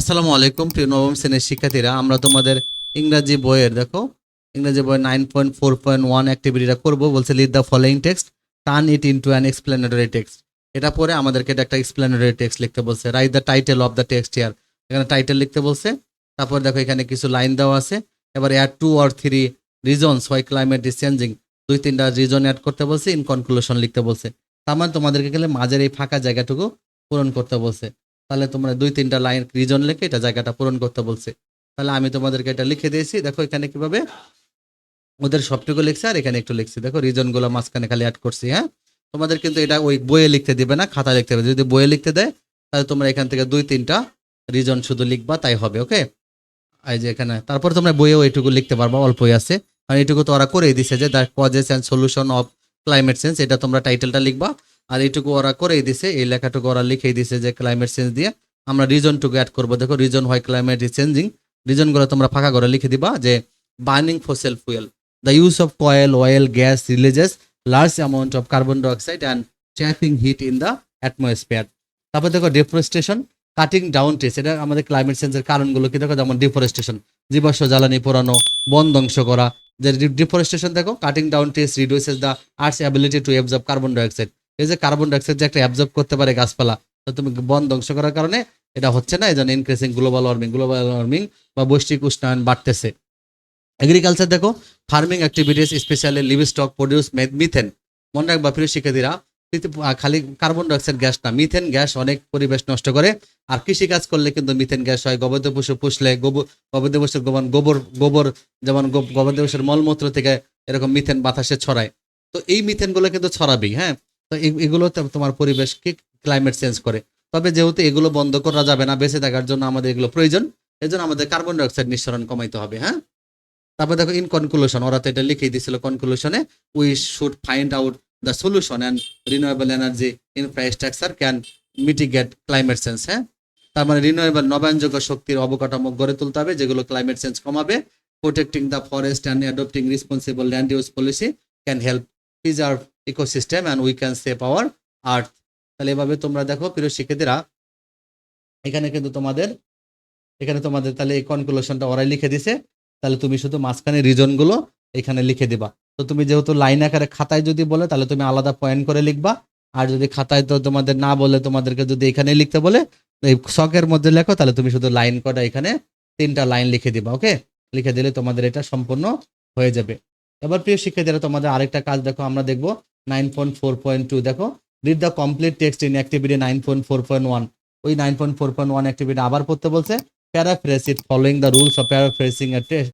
আসসালামু আলাইকুম, প্রিয় নবম শ্রেণির শিক্ষার্থীরা। আমরা তোমাদের ইংরাজি বইয়ের, দেখো, ইংরাজি বইয়ের nine point four point one অ্যাক্টিভিটিটা করব। বলছে lead the following text turn it into an explanatory text এটা পরে আমাদেরকে এটা একটা এক্সপ্লেনেটরি টেক্সট লিখতে বলছে। Write the title of the text ইয়ার এখানে টাইটেল লিখতে বলছে। তারপর দেখো, এখানে কিছু লাইন দেওয়া আছে। এবার add two or three reasons why climate is changing দুই, তিনটা রিজন অ্যাড করতে বলছে। ইন কনক্লুশন লিখতে বলছে। তার মানে তোমাদেরকে গেলে মাঝের এই ফাঁকা জায়গাটুকু পূরণ করতে বলছে। তাহলে তোমরা দুই, তিনটা লাইন রিজন লিখে এটা জায়গাটা পূরণ করতে বলছে। তাহলে আমি তোমাদেরকে এটা লিখে দিয়েছি। দেখো এখানে কীভাবে? ওদের সবটুকু লিখছে আর এখানে একটু লিখছি। দেখো রিজনগুলো মাঝখানে খালি অ্যাড করছি হ্যাঁ? তোমাদের কিন্তু এটা ওই বইয়ে লিখতে দিবে না খাতা লিখতে হবে। যদি বইয়ে লিখতে দেয়, তাহলে তোমরা এখান থেকে দুই, তিনটা রিজন শুধু লিখবা, তাই হবে ওকে এই যে এখানে, তারপর তোমরা বইয়েও এইটুকু লিখতে পারবা, অল্পই আছে। আর এইটুকু তো ওরা করেই দিছে যে, the causes and solution of climate change এটা তোমরা টাইটেলটা লিখবা। আর এইটুকু ওরা করেই দিছে, এই লেখাটুকু ওরা লিখেই দিছে যে ক্লাইমেট চেঞ্জ দিয়ে আমরা রিজনটুকু অ্যাড করব। দেখো রিজন হয় ক্লাইমেট ইজ চেঞ্জিং রিজনগুলো তোমরা ফাঁকা করে লিখে দিবা যে burning fossil fuel the use of coal oil gas releases large amount of carbon dioxide and trapping heat in the atmosphere তারপর দেখো ডিফরেস্টেশন কাটিং ডাউন ট্রিস এটা আমাদের ক্লাইমেট চেঞ্জের কারণগুলো কি? দেখো, যেমন ডিফরেস্টেশন জীবাশ্ম জ্বালানি পোড়ানো, বন ধ্বংস করা। যে ডিফরেস্টেশন দেখো cutting down trees reduces the earth's ability to absorb carbon dioxide এই যে কার্বন ডাইঅক্সাইড যে একটা অ্যাবজর্ব করতে পারে গাছপালা, তো তুমি বন ধ্বংস করার কারণে এটা হচ্ছে না, এই জন্য increasing global warming global warming বা বৈশ্বিক উষ্ণায়ন বাড়তেছে। এগ্রিকালচার দেখো farming activities specially livestock produce methane মনে রাখবা প্রিয় শিক্ষার্থীরা খালি কার্বন ডাইঅক্সাইড গ্যাস না মিথেন গ্যাস অনেক পরিবেশ নষ্ট করে, আর কৃষি কাজ করলে কিন্তু মিথেন গ্যাস হয়। গবাদি পশু পুষলে গবাদি পশুর গোবর গোবর গোবর যেমন গবাদি পশুর মলমূত্র থেকে এরকম মিথেন বাতাসে ছড়ায়। তো এই মিথেনগুলো কিন্তু ছড়াবেই হ্যাঁ? তো এগুলো তোমার পরিবেশকে ক্লাইমেট চেঞ্জ করে। তবে যেহেতু এগুলো বন্ধ করা যাবে না, বেঁচে থাকার জন্য আমাদের এগুলো প্রয়োজন এই জন্য আমাদের কার্বন ডাইঅক্সাইড নিঃসরণ কমাইতে হবে হ্যাঁ? তারপর দেখো ইন কনক্লুশন ওরা তো এটা লিখেই দিয়েছিল কনক্লুশনে we should find out the solution and renewable energy infrastructure can mitigate climate change হ্যাঁ? তার মানে রিনিউয়েবল নবায়নযোগ্য শক্তির অবকাঠামো গড়ে তুলতে হবে, যেগুলো ক্লাইমেট চেঞ্জ কমাবে। Protecting the forest and adopting responsible land use policy can help preserve ecosystem and we can save our earth তাহলে এভাবে তোমরা দেখো, প্রিয় শিক্ষার্থীরা, এখানে কিন্তু তোমাদের, এখানে তোমাদের তাহলে এই কনক্লুশনটা ওরাই লিখে দিছে। তাহলে তুমি শুধু মাঝখানে রিজনগুলো এখানে লিখে দিবা। তো তুমি যেহেতু লাইন আকারে খাতায় যদি বলে, তাহলে তুমি আলাদা পয়েন্ট করে লিখবা। আর যদি খাতায় তো তোমাদের না বলে, তোমাদেরকে যদি এখানে লিখতে বলে, এই শখের মধ্যে লেখো, তাহলে তুমি শুধু লাইন কটা এখানে তিনটা লাইন লিখে দিবা ওকে লিখে দিলে তোমাদের এটা সম্পূর্ণ হয়ে যাবে। এবার প্রিয় শিক্ষার্থীরা, তোমাদের আরেকটা কাজ দেখো, আমরা দেখব nine point four point two দেখো read the complete text in activity nine point four point one ওই nine point four point one activity আবার পড়তে বলছে paraphrase it following the rules of paraphrasing a